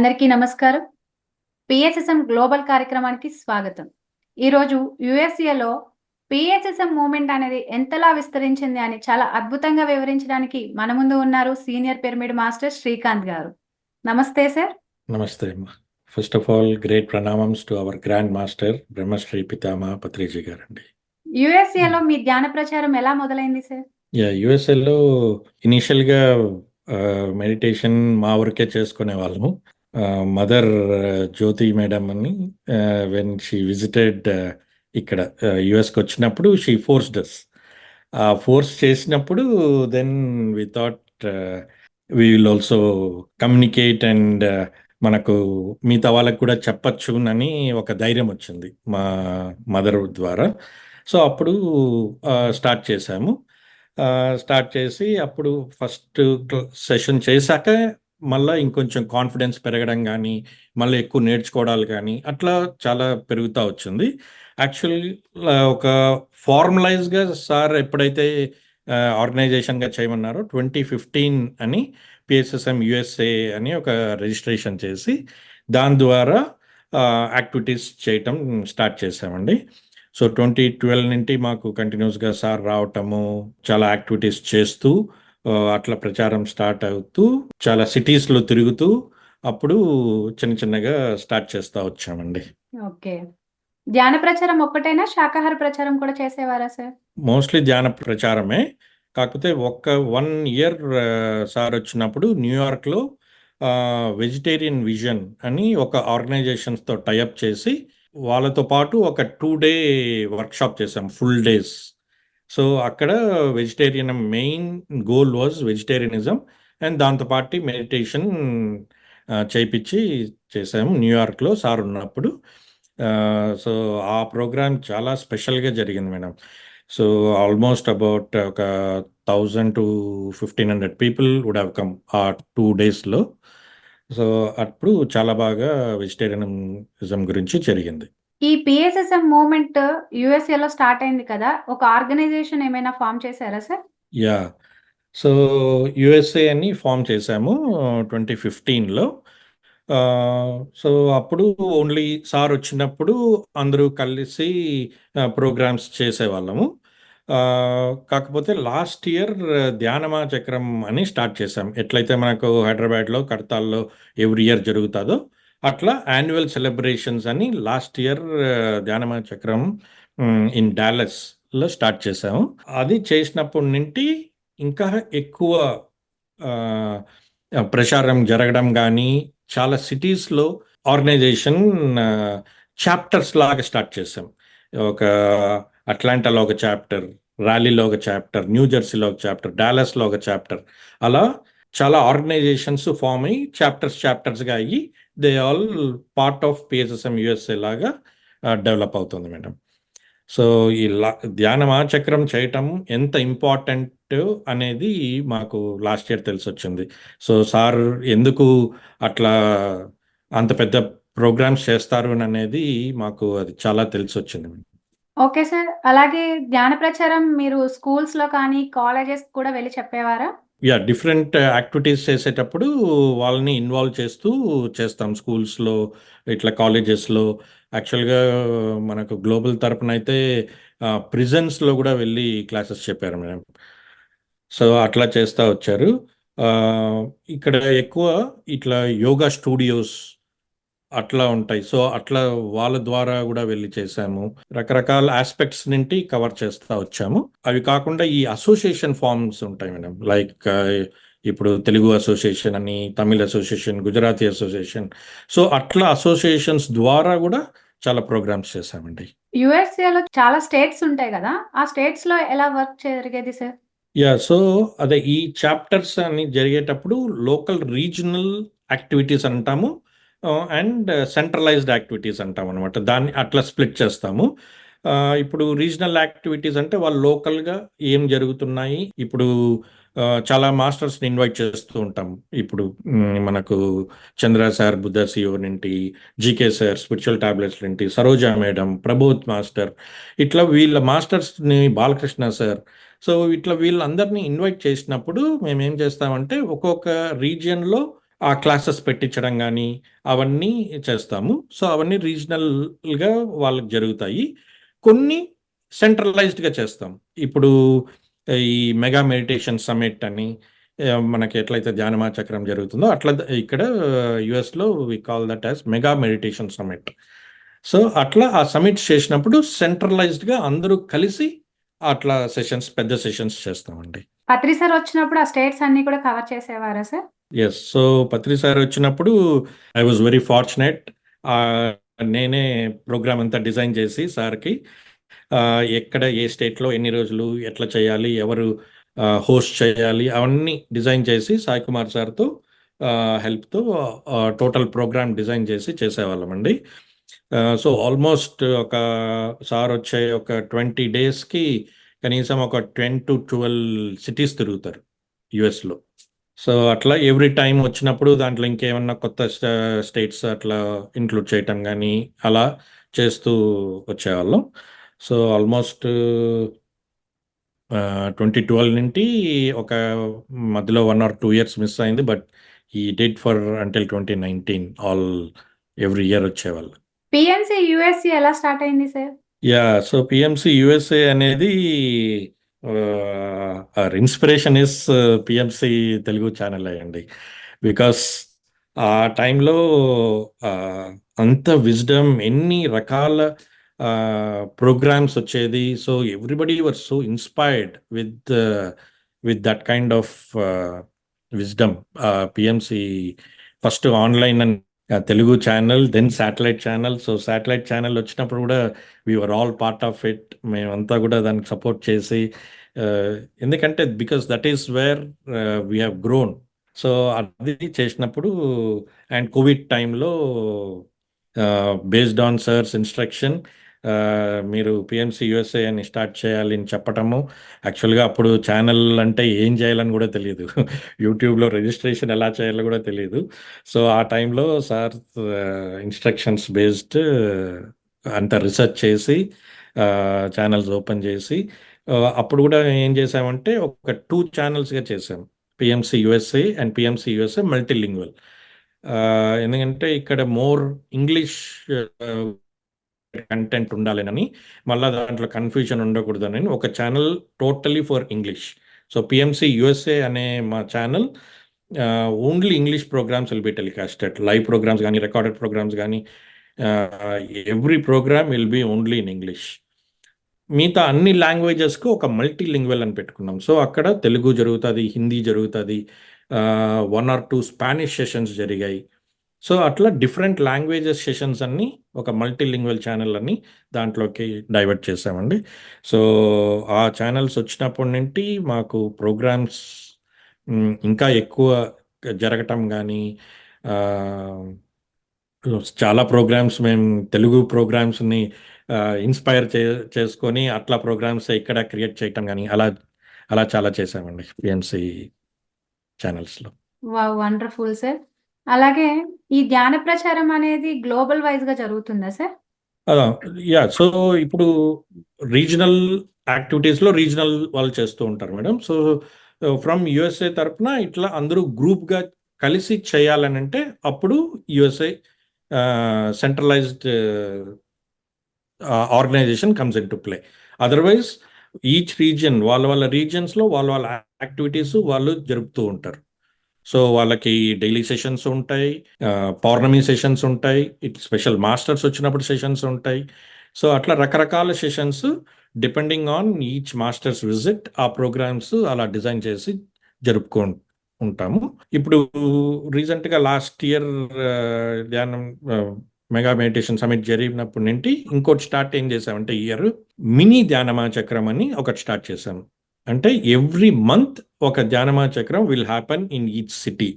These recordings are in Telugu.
అందరికీ నమస్కారం. పిఎస్ఎస్ఎం గ్లోబల్ కార్యక్రమానికి స్వాగతం. ఈరోజు యుఎస్ఏలో పిఎస్ఎస్ఎం మూమెంట్ అనేది ఎంతలా విస్తరించింది అని చాలా అద్భుతంగా వివరించడానికి మన ముందు ఉన్నారు సీనియర్ పిరమిడ్ మాస్టర్ శ్రీకాంత్ గారు. నమస్తే సార్. నమస్తే first of all great ప్రణామమ్స్ to our grand master Brahmashri Pitama Patriji గారండి. యుఎస్ఏలో మీ ధ్యాన ప్రచారం ఎలా మొదలైంది సార్? యా యుఎస్ఏలో ఇనీషియల్గా మెడిటేషన్ మా వరకే చేసుకునే వాళ్ళము. మదర్ జ్యోతి మేడం అని వెన్ షీ విజిటెడ్ ఇక్కడ యుఎస్కి వచ్చినప్పుడు షీ ఫోర్స్డ్ అస్ ఆ ఫోర్స్ చేసినప్పుడు then we thought we will also communicate and మనకు మిగతా వాళ్ళకు కూడా చెప్పచ్చు అని ఒక ధైర్యం వచ్చింది మా మదర్ ద్వారా. సో అప్పుడు స్టార్ట్ చేశాము. స్టార్ట్ చేసి అప్పుడు ఫస్ట్ సెషన్ చేశాక మళ్ళీ ఇంకొంచెం కాన్ఫిడెన్స్ పెరగడం కానీ మళ్ళీ ఎక్కువ నేర్చుకోవడాలు కానీ అట్లా చాలా పెరుగుతూ వచ్చింది. యాక్చువల్ ఒక ఫార్మలైజ్గా సార్ ఎప్పుడైతే ఆర్గనైజేషన్గా చేయమన్నారో ట్వంటీ ఫిఫ్టీన్ అని పిఎస్ఎస్ఎం యుఎస్ఏ అని ఒక రిజిస్ట్రేషన్ చేసి దాని ద్వారా యాక్టివిటీస్ చేయటం స్టార్ట్ చేసామండి సో ట్వంటీ ట్వెల్వ్ నుండి మాకు కంటిన్యూస్గా సార్ రావటము చాలా యాక్టివిటీస్ చేస్తూ అట్లా ప్రచారం స్టార్ట్ అవుతూ చాలా సిటీస్లో తిరుగుతూ అప్పుడు చిన్న చిన్నగా స్టార్ట్ చేస్తూ వచ్చామండి. ఓకే. ధ్యాన ప్రచారం ఒక్కటైనా? శాకాహార ప్రచారం కూడా చేసేవారా సార్? మోస్ట్లీ ధ్యాన ప్రచారమే. కాకపోతే ఒక్క వన్ ఇయర్ సార్ వచ్చినప్పుడు న్యూయార్క్లో వెజిటేరియన్ విజన్ అని ఒక ఆర్గనైజేషన్స్తో టైఅప్ చేసి వాళ్ళతో పాటు ఒక టూ డే వర్క్షాప్ చేసాం ఫుల్ డేస్. సో అక్కడ vegetarian main goal was vegetarianism and దాంతోపాటు మెడిటేషన్ చేయించి చేసాము న్యూయార్క్లో సార్ ఉన్నప్పుడు. సో ఆ ప్రోగ్రామ్ చాలా స్పెషల్గా జరిగింది మేడం. సో ఆల్మోస్ట్ అబౌట్ ఒక thousand to fifteen hundred people would have come ఆ టూ డేస్లో సో అప్పుడు చాలా బాగా వెజిటేరియనిజం గురించి జరిగింది. ఈ పిఎస్ఎస్ఎం మూమెంట్ యుఎస్ఏలో స్టార్ట్ అయింది కదా ఒక ఆర్గనైజేషన్ ఏమైనా ఫామ్ చేశారా సార్ యా సో యుఎస్ఏ అని ఫామ్ చేశాము ట్వంటీ ఫిఫ్టీన్లో సో అప్పుడు ఓన్లీ సార్ వచ్చినప్పుడు అందరూ కలిసి uh, ప్రోగ్రామ్స్ చేసేవాళ్ళము. Uh, కాకపోతే లాస్ట్ ఇయర్ uh, ధ్యానమా చక్రం అని స్టార్ట్ చేసాం ఎట్లయితే మనకు హైదరాబాద్లో కడతాల్లో ఎవ్రీ ఇయర్ జరుగుతుందో అట్లా యాన్యువల్ సెలబ్రేషన్స్ అని last year Dhyanama Chakram in డాలస్లో start చేసాము అది చేసినప్పటి నుండి ఇంకా ఎక్కువ ప్రచారం జరగడం కానీ చాలా సిటీస్లో ఆర్గనైజేషన్ చాప్టర్స్ లాగా స్టార్ట్ చేసాం ఒక అట్లాంటాలో ఒక చాప్టర్ ర్యాలీలో ఒక చాప్టర్ న్యూ జెర్సీలో ఒక చాప్టర్ డాలస్లో ఒక చాప్టర్ అలా చాలా ఆర్గనైజేషన్స్ ఫామ్ అయ్యి చాప్టర్స్ చాప్టర్స్గా అయ్యి they all part of PSSM USA లాగా డెవలప్ అవుతుంది మేడం. సో ఈ ధ్యానమా చక్రం చేయటం ఎంత ఇంపార్టెంట్ అనేది మాకు లాస్ట్ ఇయర్ తెలిసి వచ్చింది సో సార్ ఎందుకు అట్లా అంత పెద్ద ప్రోగ్రామ్స్ చేస్తారు అనేది మాకు అది చాలా తెలిసి వచ్చింది ఓకే సార్. అలాగే ధ్యాన ప్రచారం మీరు స్కూల్స్లో కానీ కాలేజెస్ కూడా వెళ్ళి చెప్పేవారా? యా డిఫరెంట్ యాక్టివిటీస్ చేసేటప్పుడు వాళ్ళని ఇన్వాల్వ్ చేస్తూ చేస్తాం స్కూల్స్లో ఇట్లా కాలేజెస్లో. యాక్చువల్గా మనకు గ్లోబల్ తరపున అయితే ప్రిజన్స్లో కూడా వెళ్ళి క్లాసెస్ చెప్పారు మేడం. సో అట్లా చేస్తూ వచ్చారు. ఇక్కడ ఎక్కువ ఇట్లా యోగా స్టూడియోస్ అట్లా ఉంటాయి. సో అట్లా వాళ్ళ ద్వారా కూడా వెళ్ళి చేసాము రకరకాల ఆస్పెక్ట్స్ నుండి కవర్ చేస్తూ వచ్చాము. అవి కాకుండా ఈ అసోసియేషన్ ఫార్మ్స్ ఉంటాయి మేడం. లైక్ ఇప్పుడు తెలుగు అసోసియేషన్ అని Tamil association Gujarati association so అట్లా అసోసియేషన్స్ ద్వారా కూడా చాలా ప్రోగ్రామ్స్ చేశామండి. యుఎస్ఏలో చాలా స్టేట్స్ ఉంటాయి కదా. ఆ స్టేట్స్లో ఎలా వర్క్ జరిగేది సార్ యా సో అదే ఈ చాప్టర్స్ అని జరిగేటప్పుడు లోకల్ రీజనల్ యాక్టివిటీస్ అంటాము. అండ్ సెంట్రలైజ్డ్ యాక్టివిటీస్ అంటాం అనమాట దాన్ని అట్లా స్ప్లిట్ చేస్తాము. ఇప్పుడు రీజనల్ యాక్టివిటీస్ అంటే వాళ్ళు లోకల్గా ఏం జరుగుతున్నాయి? ఇప్పుడు చాలా మాస్టర్స్ని ఇన్వైట్ చేస్తూ ఉంటాం. ఇప్పుడు మనకు చంద్ర సార్ బుద్ధ సిఓ నుండి జీకే సార్ స్పిరిచువల్ టాబ్లెట్స్ నుండి సరోజా మేడం ప్రబోధ్ మాస్టర్ ఇట్లా వీళ్ళ మాస్టర్స్ని బాలకృష్ణ సార్. సో ఇట్లా వీళ్ళందరినీ ఇన్వైట్ చేసినప్పుడు మేము ఏం చేస్తామంటే ఒక్కొక్క రీజియన్లో ఆ క్లాసెస్ పెట్టించడం కానీ అవన్నీ చేస్తాము. సో, అవన్నీ రీజనల్‌గా వాళ్ళకి జరుగుతాయి. కొన్ని సెంట్రలైజ్డ్‌గా చేస్తాం. ఇప్పుడు ఈ మెగా మెడిటేషన్ సమ్మిట్ అని మనకి ఎట్లయితే ధ్యానమా చక్రం జరుగుతుందో అట్లా ఇక్కడ యూఎస్‌లో we call that as mega meditation summit. So, అట్లా ఆ సమ్మిట్స్ చేసినప్పుడు సెంట్రలైజ్డ్‌గా అందరూ కలిసి అట్లా సెషన్స్ పెద్ద సెషన్స్ చేస్తామండి. పత్రి సార్ వచ్చినప్పుడు ఆ స్టేట్స్ అన్నీ కూడా cover చేసేవారా sir? Yes so, Patri sir వచ్చినప్పుడు ఐ వాజ్ వెరీ ఫార్చునేట్. నేనే ప్రోగ్రామ్ అంతా డిజైన్ చేసి సార్‌కి ఎక్కడ ఏ స్టేట్‌లో ఎన్ని రోజులు ఎట్లా చేయాలి? ఎవరు హోస్ట్ చేయాలి? అవన్నీ డిజైన్ చేసి సాయి కుమార్ సార్‌తో హెల్ప్‌తో టోటల్ ప్రోగ్రామ్ డిజైన్ చేసి చేసేవాళ్ళమండి. సో, ఆల్మోస్ట్ ఒక సార్ వచ్చే ఒక 20 డేస్‌కి కనీసం ఒక 10-12 సిటీస్ తిరుగుతారు యూఎస్‌లో. సో, అట్లా ఎవ్రీ టైమ్ వచ్చినప్పుడు దాంట్లో ఇంకేమన్నా కొత్త స్ట స్టేట్స్ అట్లా ఇంక్లూడ్ చేయటం గానీ, అలా చేస్తూ వచ్చేవాళ్ళం. సో, ఆల్మోస్ట్ ఆహ్, 2012 నుండి ఒక మధ్యలో 1 ఆర్ 2 ఇయర్స్ మిస్ అయింది. But he did for until 2019 all every year వచ్చేవాళ్ళు. పీఎన్సీ యూఎస్‌సీ ఎలా స్టార్ట్ అయింది sir? Yeah! So, PMC USA అనేది our inspiration is PMC Telugu channel అయ్యండి బికాస్ ఆ టైంలో అంత విజ్డమ్ ఎన్ని రకాల ప్రోగ్రామ్స్ వచ్చేది. So, everybody were so inspired with with that kind of wisdom. PMC first online అని Telugu channel then satellite channel so, satellite channel వచ్చినప్పుడు కూడా we were all part of it. మేమంతా కూడా దానికి సపోర్ట్ చేసి ఎందుకంటే because that is where we we grown. So, అది చేసినప్పుడు అండ్ కోవిడ్ టైంలో బేస్డ్ ఆన్ సర్స్ ఇన్‌స్ట్రక్షన్ మీరు పిఎంసి యుఎస్ఏ అని స్టార్ట్ చేయాలి అని చెప్పటము. యాక్చువల్‌గా అప్పుడు ఛానల్ అంటే ఏం చేయాలని కూడా తెలియదు యూట్యూబ్‌లో రిజిస్ట్రేషన్ ఎలా చేయాలో కూడా తెలియదు సో, ఆ టైంలో సార్ ఇన్‌స్ట్రక్షన్స్ బేస్డ్ అంత రీసెర్చ్ చేసి ఛానల్స్ ఓపెన్ చేసి అప్పుడు కూడా ఏం చేసామంటే ఒక టూ ఛానల్స్గా చేసాం. PMC USA and PMC USA multilingual. ఎందుకంటే ఇక్కడ మోర్ ఇంగ్లీష్ కంటెంట్ ఉండాలని మళ్ళీ దాంట్లో కన్‌ఫ్యూజన్ ఉండకూడదని ఒక channel totally for English. So, PMC USA అనే మా channel only English programmes will be telecasted. Live programmes కానీ రికార్డెడ్ ప్రోగ్రామ్స్ కానీ every programme will be only in English. మిగతా అన్ని లాంగ్వేజెస్‌కు ఒక మల్టీ లింగ్వెల్ అని పెట్టుకున్నాం. సో, అక్కడ తెలుగు జరుగుతుంది హిందీ జరుగుతుంది one or two Spanish sessions జరిగాయి. సో, అట్లా డిఫరెంట్ లాంగ్వేజెస్ సెషన్స్ అన్నీ ఒక మల్టీలింగ్వల్ ఛానల్ అని దాంట్లోకి డైవర్ట్ చేసామండి. సో, ఆ ఛానల్స్ వచ్చినప్పటి నుండి మాకు ప్రోగ్రామ్స్ ఇంకా ఎక్కువ జరగటం కానీ చాలా ప్రోగ్రామ్స్ మేము తెలుగు ప్రోగ్రామ్స్‌ని ఇన్‌స్పైర్ చే చేసుకొని అట్లా ప్రోగ్రామ్స్ ఇక్కడ క్రియేట్ చేయటం కానీ అలా అలా చాలా చేసామండి పీఎంసీ ఛానల్స్లో వావ్! Wonderful sir. అలాగే ఈ ధ్యాన ప్రచారం అనేది గ్లోబల్ వైస్‌గా జరుగుతుందా సార్? యా సో, ఇప్పుడు రీజనల్ యాక్టివిటీస్‌లో రీజనల్ వాళ్ళు చేస్తూ ఉంటారు మేడం. సో, ఫ్రమ్ యూఎస్ఏ తరఫున ఇట్లా అందరూ గ్రూప్‌గా కలిసి చేయాలని అంటే అప్పుడు USA centralised organisation comes to play. Otherwise each region వాళ్ళ వాళ్ళ రీజియన్స్‌లో వాళ్ళ వాళ్ళ యాక్టివిటీస్ వాళ్ళు జరుపుతూ ఉంటారు. సో, వాళ్ళకి డైలీ సెషన్స్ ఉంటాయి. పౌర్ణమి సెషన్స్ ఉంటాయి. ఇట్ స్పెషల్ మాస్టర్స్ వచ్చినప్పుడు సెషన్స్ ఉంటాయి. సో, అట్లా రకరకాల sessions depending on each masters visit ఆ ప్రోగ్రామ్స్ అలా డిజైన్ చేసి జరుపుకో ఉంటాము. ఇప్పుడు రీసెంట్‌గా లాస్ట్ ఇయర్ ధ్యానం మెగా మెడిటేషన్ సమిట్ జరిగినప్పటి నుండి ఇంకోటి స్టార్ట్ ఏం చేసామంటే ఇయర్ మినీ ధ్యానమా చక్రం అని ఒకటి స్టార్ట్ చేశాను అంటే ఎవ్రీ మంత్ ఒక Dhyanama Chakram will happen in each city.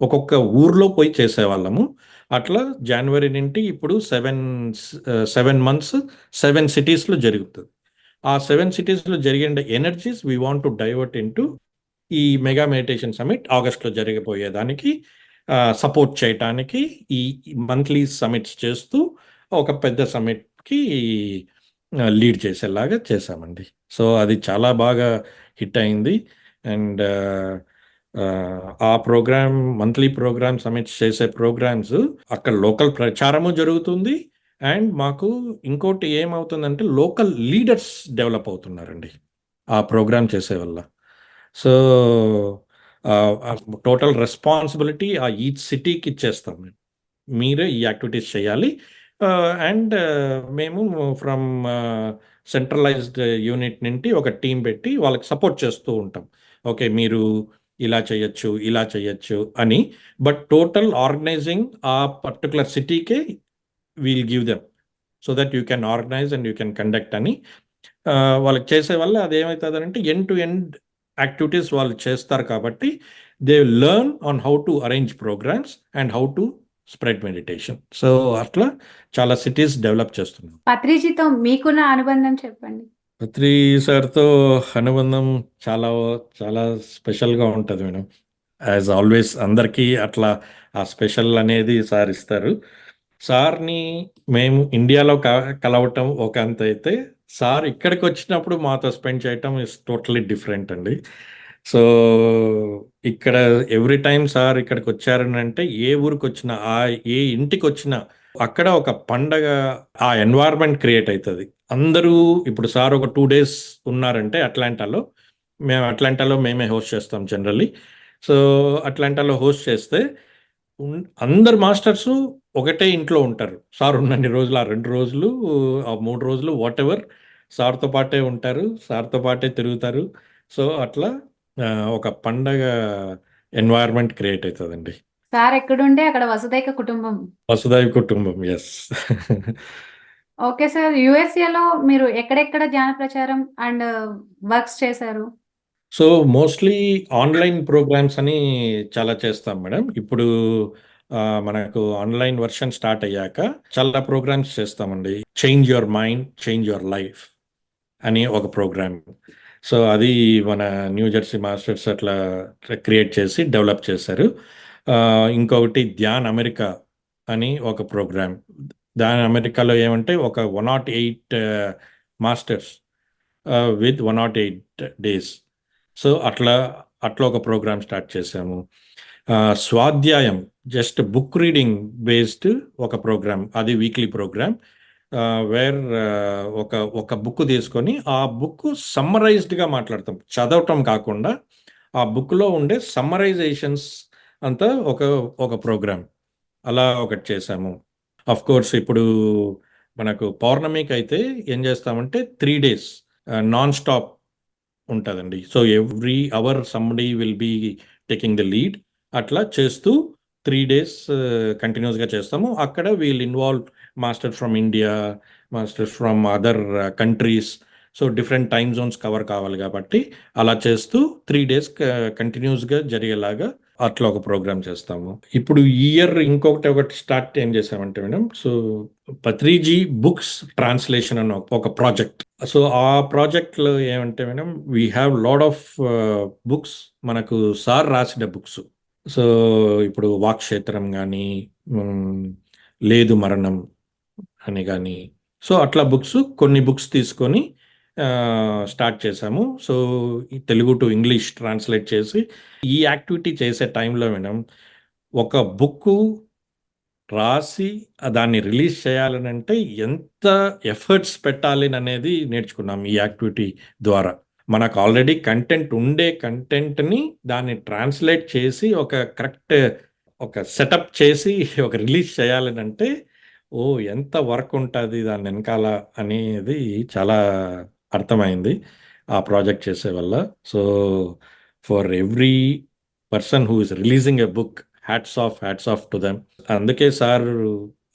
ఒక్కొక్క ఊర్లో పోయి చేసేవాళ్ళము. అట్లా జనవరి నుండి ఇప్పుడు సెవెన్ సెవెన్ మంత్స్ సెవెన్ సిటీస్‌లో జరుగుతుంది ఆ సెవెన్ సిటీస్‌లో జరిగే energies we want to divert into ఈ మెగా మెడిటేషన్ సమిట్ ఆగస్ట్‌లో జరగబోయేదానికి సపోర్ట్ చేయటానికి ఈ మంత్లీ సమ్మిట్స్ చేస్తూ ఒక పెద్ద సమ్మిట్‌కి లీడ్ చేసేలాగా చేశామండి. సో, అది చాలా బాగా హిట్ అయింది. అండ్ uh, uh, ఆ ప్రోగ్రామ్ మంత్లీ ప్రోగ్రామ్ సమిట్స్ చేసే ప్రోగ్రామ్స్ అక్కడ లోకల్ ప్రచారము జరుగుతుంది. అండ్ మాకు ఇంకోటి ఏమవుతుందంటే లోకల్ లీడర్స్ డెవలప్ అవుతున్నారండి. ఆ ప్రోగ్రామ్ చేసే వల్ల. సో, టోటల్ రెస్పాన్సిబిలిటీ ఆ ఈచ్ సిటీకి ఇచ్చేస్తాం మేము. మీరే ఈ యాక్టివిటీస్ చేయాలి. అండ్ మేము ఫ్రమ్ సెంట్రలైజ్డ్ యూనిట్ నుండి ఒక టీం పెట్టి వాళ్ళకి సపోర్ట్ చేస్తూ ఉంటాం. ఓకే. మీరు ఇలా చేయొచ్చు, ఇలా చేయొచ్చు అని. బట్ టోటల్ ఆర్గనైజింగ్ ఆ particular సిటీకే we'll give them. So that you can organise and you can conduct అని. వాళ్ళకి చేసే వల్ల అదేమైతదనంటే ఎండ్ టు ఎండ్ యాక్టివిటీస్ వాళ్ళు చేస్తారు కాబట్టి they learn on how to arrange programmes and how to spread meditation. So, అట్లా చాలా సిటీస్ డెవలప్ చేస్తున్నాం. పత్రిజీతో మీకున్న అనుబంధం చెప్పండి. పత్రి సార్‌తో అనుబంధం చాలా చాలా స్పెషల్‌గా ఉంటుంది మేడం. యాస్ ఆల్వేస్ అందరికీ అట్లా ఆ స్పెషల్ అనేది సార్ ఇస్తారు. సార్‌ని మేము ఇండియాలో కలవటం ఒక అంత అయితే సార్ ఇక్కడికి వచ్చినప్పుడు మాతో స్పెండ్ చేయటం ఈస్ టోటలీ డిఫరెంట్ అండి. సో, ఇక్కడ ఎవ్రీ టైం సార్ ఇక్కడికి వచ్చారనంటే ఏ ఊరికొచ్చినా, ఆ ఏ ఇంటికొచ్చినా అక్కడ ఒక పండగ ఆ ఎన్వైర్న్‌మెంట్ క్రియేట్ అవుతుంది అందరూ ఇప్పుడు సార్ ఒక 2 డేస్ ఉన్నారంటే అట్లాంటాలో, మేము అట్లాంటాలో మేమే హోస్ట్ చేస్తాం జనరల్లీ. సో, అట్లాంటాలో హోస్ట్ చేస్తే అందరు మాస్టర్సు ఒకటే ఇంట్లో ఉంటారు. సార్ ఉన్నన్ని రోజులు ఆ 2 రోజులు, ఆ 3 రోజులు వాటెవర్ సార్‌తో పాటే ఉంటారు. సార్‌తో పాటే తిరుగుతారు. సో, అట్లా ఒక పండగ ఎన్వైర్న్‌మెంట్ క్రియేట్ అయితదండి. సార్ ఎక్కడుంటే అక్కడ వసుదైక కుటుంబం. వసుధైవ కుటుంబం. యెస్. Okay sir. యుఎస్ఏలో మీరు ఎక్కడెక్కడ ధ్యాన ప్రచారం అండ్ uh, వర్క్స్ చేశారు? సో, మోస్ట్‌లీ ఆన్‌లైన్ ప్రోగ్రామ్స్ అని చాలా చేస్తాం మేడం. ఇప్పుడు మనకు ఆన్‌లైన్ వెర్షన్ స్టార్ట్ అయ్యాక చాలా ప్రోగ్రామ్స్ చేస్తామండి. 'Change your mind, change your life' అని ఒక ప్రోగ్రామ్. సో, అది మన న్యూ జెర్సీ మాస్టర్స్ అట్లా క్రియేట్ చేసి డెవలప్ చేశారు. ఇంకొకటి 'ధ్యాన్ అమెరికా' అని ఒక ప్రోగ్రామ్. దాని అమెరికాలో' ఏమంటే ఒక 108 masters with one not eight days. So, అట్లా అట్లా ఒక ప్రోగ్రామ్ స్టార్ట్ చేశాము. స్వాధ్యాయం జస్ట్ బుక్ రీడింగ్ బేస్డ్ ఒక ప్రోగ్రామ్. అది వీక్లీ ప్రోగ్రామ్. వేర్ ఒక ఒక బుక్ తీసుకొని ఆ బుక్ సమ్మరైజ్డ్‌గా మాట్లాడతాం. చదవటం కాకుండా ఆ బుక్‌లో ఉండే సమ్మరైజేషన్స్ అంతా ఒక ఒక ప్రోగ్రామ్. అలా ఒకటి చేశాము. ఆఫ్‌కోర్స్ ఇప్పుడు మనకు పౌర్ణమికి అయితే ఏం చేస్తామంటే త్రీ డేస్ నాన్ స్టాప్ ఉంటుందండి so, every hour somebody will be taking the lead. అట్లా చేస్తూ త్రీ డేస్ కంటిన్యూస్గా చేస్తాము. అక్కడ we'll involve masters from India, masters from other countries. So, different time zones cover కావాలి కాబట్టి అలా చేస్తూ త్రీ డేస్ క జరిగేలాగా అట్లా ఒక ప్రోగ్రామ్ చేస్తాము. ఇప్పుడు ఈ ఇయర్ ఇంకొకటి ఒకటి స్టార్ట్ ఏం చేశామంటే madam, so, Patriji books translation అని ఒక ప్రాజెక్ట్. సో, ఆ ప్రాజెక్ట్‌లో ఏమంటే madam we have lot of books మనకు సార్ రాసిన బుక్స్. సో, ఇప్పుడు 'వాక్క్షేత్రం' కానీ 'లేదు మరణం' అని కానీ సో, అట్లా బుక్స్ కొన్ని బుక్స్ తీసుకొని స్టార్ట్ చేశాము. So, Telugu to English translate చేసి ఈ యాక్టివిటీ చేసే టైంలో మేడం ఒక బుక్కు రాసి దాన్ని రిలీజ్ చేయాలనంటే ఎంత ఎఫర్ట్స్ పెట్టాలిననేది నేర్చుకున్నాం ఈ యాక్టివిటీ ద్వారా. మనకు ఆల్రెడీ కంటెంట్ ఉండే కంటెంట్‌ని దాన్ని ట్రాన్స్‌లేట్ చేసి ఒక కరెక్ట్ ఒక సెటప్ చేసి ఒక రిలీజ్ చేయాలనంటే ఓ ఎంత వర్క్ ఉంటుంది దాని వెనకాల అనేది చాలా అర్థమైంది. ఆ ప్రాజెక్ట్ చేసే వల్ల. So, for every person who is releasing a book hats off, hats off to them. అందుకే సార్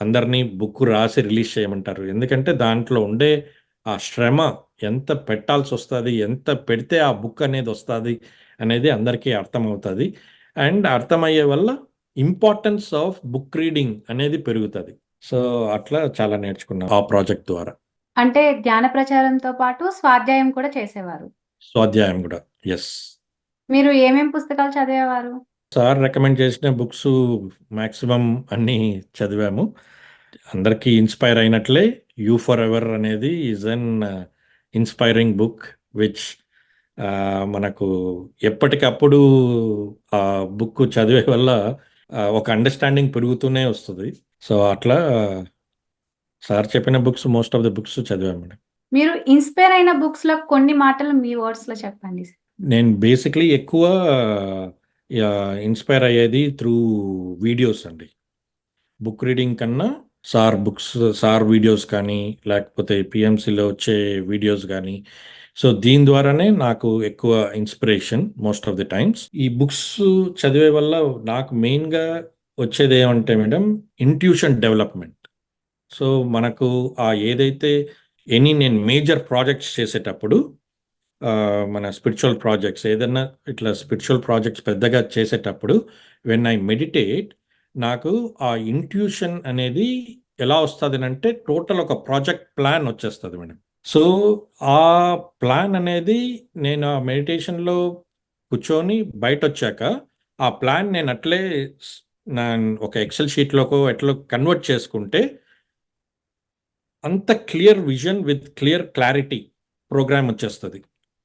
అందరినీ బుక్ రాసి రిలీజ్ చేయమంటారు. ఎందుకంటే దాంట్లో ఉండే ఆ శ్రమ ఎంత పెట్టాల్సి వస్తుంది ఎంత పెడితే ఆ బుక్ అనేది వస్తుంది అనేది అందరికీ అర్థమవుతుంది అండ్ అర్థమయ్యే వల్ల ఇంపార్టెన్స్ ఆఫ్ బుక్ రీడింగ్ అనేది పెరుగుతుంది సో, అట్లా చాలా నేర్చుకున్నాం ఆ ప్రాజెక్ట్ ద్వారా. అంటే ధ్యాన ప్రచారంతో పాటు స్వాధ్యాయం కూడా చేసేవారు. స్వాధ్యాయం గూడా. యెస్. మీరు ఏమేం పుస్తకాలు చదివేవారు? సార్ రికమెండ్ చేసిన బుక్స్ మాక్సిమం అన్నీ చదివాము. అందరికీ ఇన్‌స్పైర్ అయినట్లే 'యూ ఫర్ ఎవర్' అనేది is an inspiring book which మనకు ఎప్పటికప్పుడు ఆ బుక్ చదివే వల్ల ఒక అండర్‌స్టాండింగ్ పెరుగుతూనే వస్తది. సో, అట్లా సార్ చెప్పిన books most of the books చదివాను మేడం. మీరు ఇన్‌స్పైర్ అయిన బుక్స్‌లో కొన్ని మాటలు మీ వర్డ్స్‌లో చెప్పండి. నేను బేసిక్‌లీ ఎక్కువ! ఇన్‌స్పైర్ అయ్యేది త్రూ వీడియోస్ అండి. బుక్ రీడింగ్ కన్నా సార్ బుక్స్, సార్ వీడియోస్ కానీ, లేకపోతే పీఎంసీలో వచ్చే వీడియోస్ గానీ, సో, దీని ద్వారానే నాకు ఎక్కువ inspiration most of the times. ఈ బుక్స్ చదివే వల్ల నాకు మెయిన్‌గా వచ్చేదేమంటే మేడం ఇంట్యూషన్ డెవలప్‌మెంట్. సో, మనకు ఆ ఏదైతే ఎనీ నేను మేజర్ ప్రాజెక్ట్స్ చేసేటప్పుడు మన స్పిరిచువల్ ప్రాజెక్ట్స్ ఏదన్నా ఇట్లా స్పిరిచువల్ ప్రాజెక్ట్స్ పెద్దగా చేసేటప్పుడు వెన్ ఐ మెడిటేట్ నాకు ఆ ఇంట్యూషన్ అనేది ఎలా వస్తుంది అంటే టోటల్ ఒక ప్రాజెక్ట్ ప్లాన్ వచ్చేస్తుంది మేడం. సో, ఆ ప్లాన్ అనేది నేను ఆ మెడిటేషన్‌లో కూర్చొని బయట వచ్చాక ఆ ప్లాన్ నేను అట్లే నా ఒక ఎక్సెల్ షీట్‌లోకో ఎట్లా కన్వర్ట్ చేసుకుంటే అంత clear vision with clear clarity programme వచ్చేస్తుంది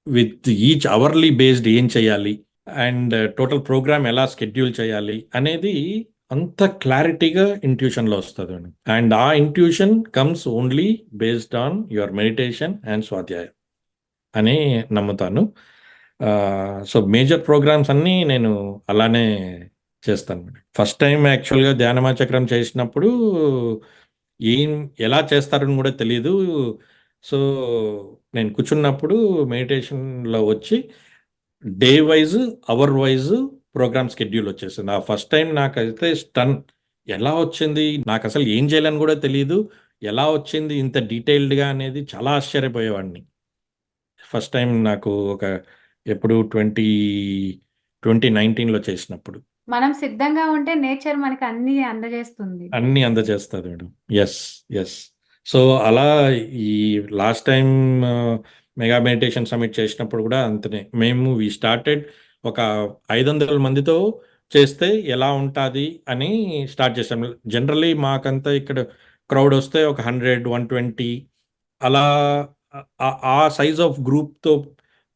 విత్ ఈచ్ అవర్‌లీ బేస్డ్ ఏం చేయాలి? అండ్ టోటల్ ప్రోగ్రామ్ ఎలా షెడ్యూల్ చేయాలి? అనేది అంత క్లారిటీగా ఇంట్యూషన్‌లో వస్తుంది అండి అండ్ ఆ intuition comes only based on your meditation and స్వాధ్యాయం అని నమ్ముతాను. సో, మేజర్ ప్రోగ్రామ్స్ అన్నీ నేను అలానే చేస్తాను ఫస్ట్ టైం యాక్చువల్‌గా ధ్యానమాచక్రం చేసినప్పుడు ఏం ఎలా చేస్తారని కూడా తెలియదు సో, నేను కూర్చున్నప్పుడు మెడిటేషన్‌లో వచ్చి day wise, hour wise programme schedule వచ్చేసింది. ఆ ఫస్ట్ టైం నాకైతే స్టన్. ఎలా వచ్చింది? నాకు అసలు ఏం చేయాలని కూడా తెలియదు ఎలా వచ్చింది ఇంత డీటెయిల్డ్‌గా అనేది చాలా ఆశ్చర్యపోయేవాడిని. ఫస్ట్ టైం నాకు ఒక ఎప్పుడు 20 2019లో చేసినప్పుడు. మనం సిద్ధంగా ఉంటే నేచర్ మనకి అన్ని అందజేస్తుంది. అన్ని అందజేస్తుంది మేడం. ఎస్ ఎస్ సో, అలా ఈ last time mega meditation summit చేసినప్పుడు కూడా అంతనే. మేము వి స్టార్టెడ్ ఒక 500 మందితో చేస్తే ఎలా ఉంటాది అని స్టార్ట్ చేసాం. జనరల్లీ మాకంతా ఇక్కడ క్రౌడ్ వస్తే ఒక 100, 120 అలా ఆ ఆ సైజ్ ఆఫ్ గ్రూప్‌తో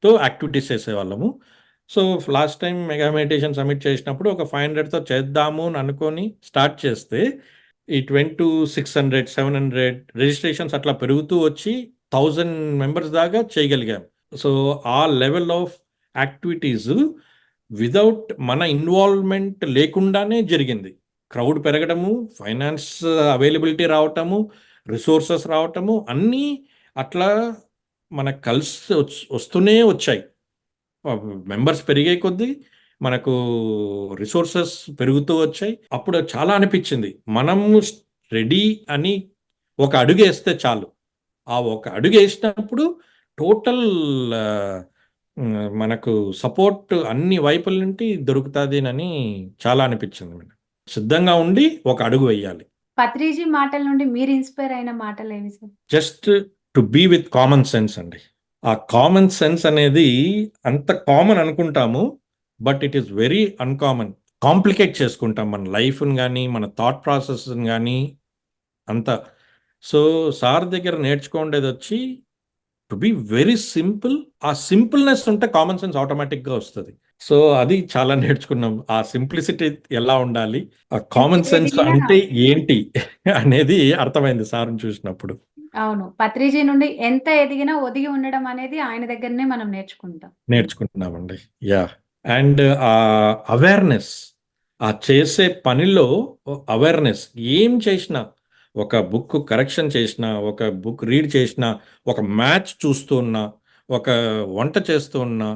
తో యాక్టివిటీస్ చేసేవాళ్ళము. So, last time mega meditation submit చేసినప్పుడు ఒక 500తో చేద్దాము అని అనుకొని స్టార్ట్ చేస్తే ఇట్ సిక్స్ టు 600, 700 రిజిస్ట్రేషన్స్ అట్లా పెరుగుతూ వచ్చి థౌజండ్ మెంబర్స్ దాకా చేయగలిగాం. సో, ఆ లెవెల్ ఆఫ్ యాక్టివిటీస్ వితౌట్ మన ఇన్వాల్వ్‌మెంట్ లేకుండానే జరిగింది. క్రౌడ్ పెరగడము, ఫైనాన్స్ అవైలబిలిటీ రావటము, రిసోర్సెస్ రావటము అన్నీ అట్లా మన కలిసి వస్తూనే వచ్చాయి. మెంబర్స్ పెరిగే కొద్దీ మనకు రిసోర్సెస్ పెరుగుతూ వచ్చాయి. అప్పుడు చాలా అనిపించింది. మనము రెడీ అని ఒక అడుగేస్తే చాలు. ఆ ఒక అడుగేసినప్పుడు టోటల్ హ్మ్, మనకు సపోర్ట్ అన్ని వైపుల నుండి దొరుకుతాదినని చాలా అనిపించింది మేడం. సిద్ధంగా ఉండి ఒక అడుగు వేయాలి. పత్రిజీ మాటల నుండి మీరు ఇన్‌స్పైర్ అయిన మాటలేవి sir? Just to be with common sense అండి. ఆ కామన్ సెన్స్ అనేది అంత కామన్ అనుకుంటాము. But it is very uncommon. Complicate చేసుకుంటాం మన లైఫ్‌ని గాని, మన థాట్ ప్రాసెస్‌ని గాని అంతా. సో, సార్ దగ్గర నేర్చుకోండేదొచ్చి టు బీ వెరీ సింపుల్. ఆ సింపుల్‌నెస్ ఉంటే కామన్ సెన్స్ ఆటోమేటిక్‌గా వస్తది. సో, అది చాలా నేర్చుకున్నాం. ఆ సింప్లిసిటీ ఎలా ఉండాలి? ఆ కామన్ సెన్స్ అంటే ఏంటి? అనేది అర్థమైంది సార్‌ని చూసినప్పుడు. అవును. పత్రిజీ నుండి ఎంత ఎదిగినా ఒదిగి ఉండడం అనేది ఆయన దగ్గరనే మనం నేర్చుకుంటాం. నేర్చుకుంటున్నామండి. యా అండ్ ఆ అవేర్‌నెస్ ఆ చేసే పనిలో అవేర్‌నెస్ ఏం చేసినా ఒక బుక్ కరెక్షన్ చేసినా, ఒక బుక్ రీడ్ చేసినా, ఒక మ్యాచ్ చూస్తూ ఉన్నా, ఒక వంట చేస్తూ ఉన్నా,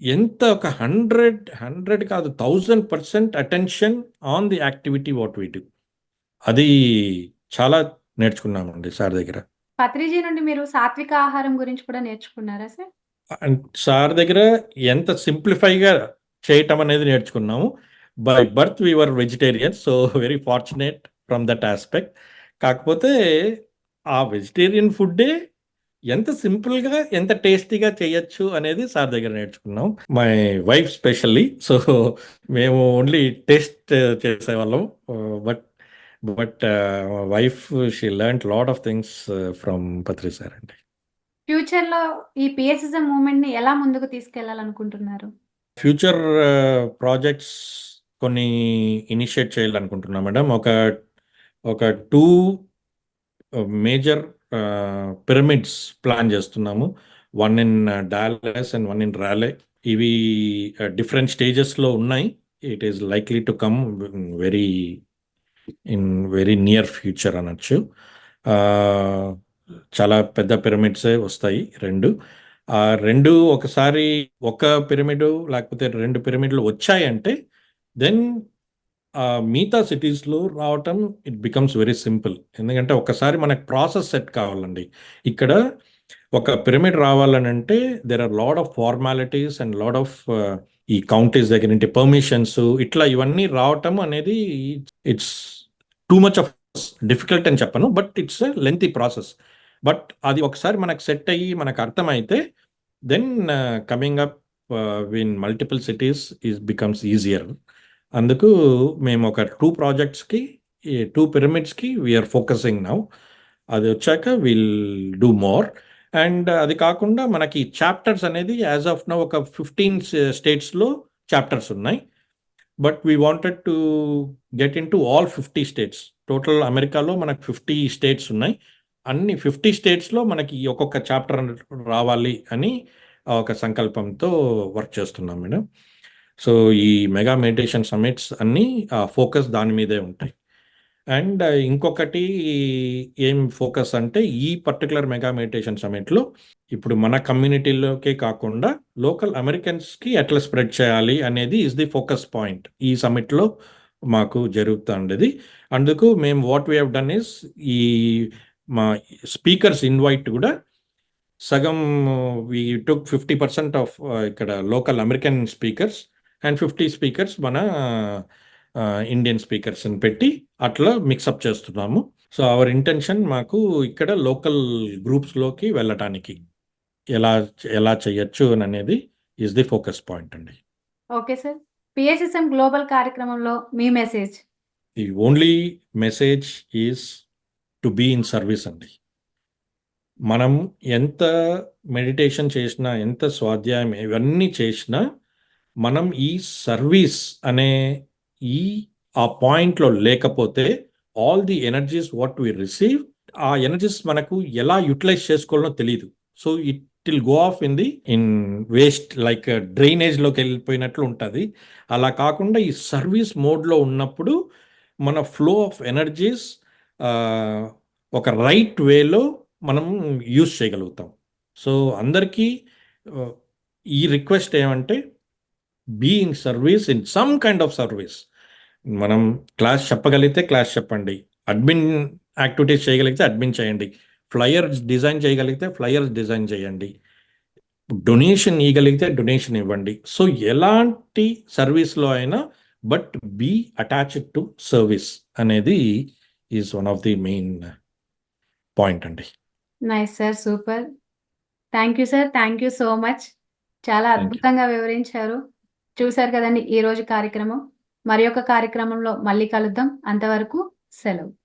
ఎంత ఒక 100, 100 కాదు 1000% attention on the activity what we do అది చాలా నేర్చుకున్నామండి సార్ దగ్గర. పత్రిజీ నుండి మీరు సాత్విక ఆహారం గురించి కూడా నేర్చుకున్నారా సార్? అండ్ సార్ దగ్గర ఎంత సింప్లిఫైగా చేయటం అనేది నేర్చుకున్నాము. By birth we were vegetarians. So, very fortunate from that aspect. కాకపోతే ఆ వెజిటేరియన్ ఫుడ్డే ఎంత సింపుల్‌గా, ఎంత టేస్టీగా చేయొచ్చు అనేది సార్ దగ్గర నేర్చుకున్నాం. My wife specially. సో, మేము ఓన్లీ టేస్ట్ చేసేవాళ్ళం. But but wife she learned lot of things from Patri sir అండి. ఫ్యూచర్‌లో ఈ పీఎస్ఎస్ఎం మూవ్‌మెంట్‌ని ఎలా ముందుకు తీసుకెళ్ళాలనుకుంటున్నారు? ఫ్యూచర్ ప్రాజెక్ట్స్ కొన్ని ఇనిషియేట్ చేయాలనుకుంటున్నా మేడం. ఒక ఒక 2 ఆహ్, మేజర్ పిరమిడ్స్ ప్లాన్ చేస్తున్నాము. One in Dallas and one in Raleigh. ఇవి డిఫరెంట్ స్టేజెస్‌లో ఉన్నాయి. It is likely to come very in very near future అనొచ్చు. చాలా పెద్ద పిరమిడ్సే వస్తాయి రెండు ఆ రెండు ఒకసారి ఒక పిరమిడ్ లేకపోతే రెండు పిరమిడ్‌లు వచ్చాయంటే దెన్ మిగతా సిటీస్‌లో రావటం ఇట్ బికమ్స్ వెరీ సింపుల్. ఎందుకంటే ఒకసారి మనకు ప్రాసెస్ సెట్ కావాలండి. ఇక్కడ ఒక pyramid రావాలనంటే there are lot of formalities and lot of ఈ కౌంటీస్ దగ్గర నుంచి పర్మిషన్స్ ఇట్లా ఇవన్నీ రావటం అనేది it's too much of difficult అని చెప్పను. But it's a process. But అది ఒకసారి మనకు సెట్ అయ్యి మనకు అర్థమైతే then coming up win in multiple cities is becomes easier. అందుకు మేము ఒక టూ ప్రాజెక్ట్స్‌కి టూ పిరమిడ్స్‌కి వి ఆర్ ఫోకసింగ్ నౌ. అది వచ్చాక విల్ డూ మోర్. అండ్ అది కాకుండా మనకి చాప్టర్స్ అనేది యాస్ ఆఫ్ నౌ ఒక ఫిఫ్టీన్ స్టేట్స్‌లో చాప్టర్స్ ఉన్నాయి. But we wanted to get in to all 50 states. Total అమెరికాలో మనకు 50 స్టేట్స్ ఉన్నాయి. అన్ని 50 స్టేట్స్‌లో మనకి ఒక్కొక్క చాప్టర్ రావాలి అని ఒక సంకల్పంతో వర్క్ చేస్తున్నాం మేడం. సో, ఈ మెగా మెడిటేషన్ సమిట్స్ అన్నీ ఫోకస్ దాని మీదే ఉంటాయి. అండ్ ఇంకొకటి ఏం ఫోకస్ అంటే ఈ పర్టికులర్ మెగా మెడిటేషన్ సమిట్లో ఇప్పుడు మన కమ్యూనిటీలోకే కాకుండా లోకల్ అమెరికన్స్‌కి ఎట్లా స్ప్రెడ్ చేయాలి అనేది ఈజ్ ది ఫోకస్ పాయింట్. ఈ సమిట్లో మాకు జరుగుతాండేది. అందుకు మేము what we have done is ఈ మా స్పీకర్స్ ఇన్వైట్ కూడా సగం వి టుక్ 50% ఆఫ్ ఇక్కడ local American speakers and 50 speakers మన uh, ఇండియన్ స్పీకర్స్‌ని పెట్టి అట్లా మిక్సప్ చేస్తున్నాము. సో, అవర్ ఇంటెన్షన్ మాకు ఇక్కడ లోకల్ గ్రూప్స్‌లోకి వెళ్ళటానికి. ఎలా ఎలా చేయొచ్చు అనేది ఈస్ ది ఫోకస్ పాయింట్ అండి. Okay sir. పిఎస్ఎస్ఎం గ్లోబల్ కార్యక్రమంలో మీ message? The only message is to be in service అండి. మనం ఎంత మెడిటేషన్ చేసినా, ఎంత స్వాధ్యాయం ఇవన్నీ చేసినా, మనం ఈ సర్వీస్ అనే ఈ ఆ పాయింట్‌లో లేకపోతే all the energies what we receive ఆ ఎనర్జీస్ మనకు ఎలా యుటిలైజ్ చేసుకోవాలో తెలియదు so, it will go off in the in waste like డ్రైనేజ్‌లోకి వెళ్ళిపోయినట్లు ఉంటుంది అలా కాకుండా ఈ సర్వీస్ మోడ్‌లో ఉన్నప్పుడు మన ఫ్లో ఆఫ్ ఎనర్జీస్ ఒక రైట్ వేలో మనం యూస్ చేయగలుగుతాం. సో, అందరికీ ఈ రిక్వెస్ట్ ఏమంటే being service in some kind of service. మనం క్లాస్ చెప్పగలిగితే క్లాస్ చెప్పండి. అడ్మిన్ యాక్టివిటీస్ చేయగలిగితే అడ్మిన్ చేయండి. ఫ్లైయర్స్ డిజైన్ చేయగలిగితే ఫ్లైయర్స్ డిజైన్ చేయండి. డొనేషన్ ఇయ్యగలిగితే డొనేషన్ ఇవ్వండి. సో, ఎలాంటి సర్వీస్‌లో అయినా but be attached to service అనేది is one of the main point అండి. Nice sir. Super. Thank you sir. Thank you so much. చాలా. అద్భుతంగా వివరించారు. చూసారు కదండీ ఈరోజు కార్యక్రమం. మరి ఒక కార్యక్రమంలో మళ్ళీ కలుద్దాం. అంతవరకు సెలవు.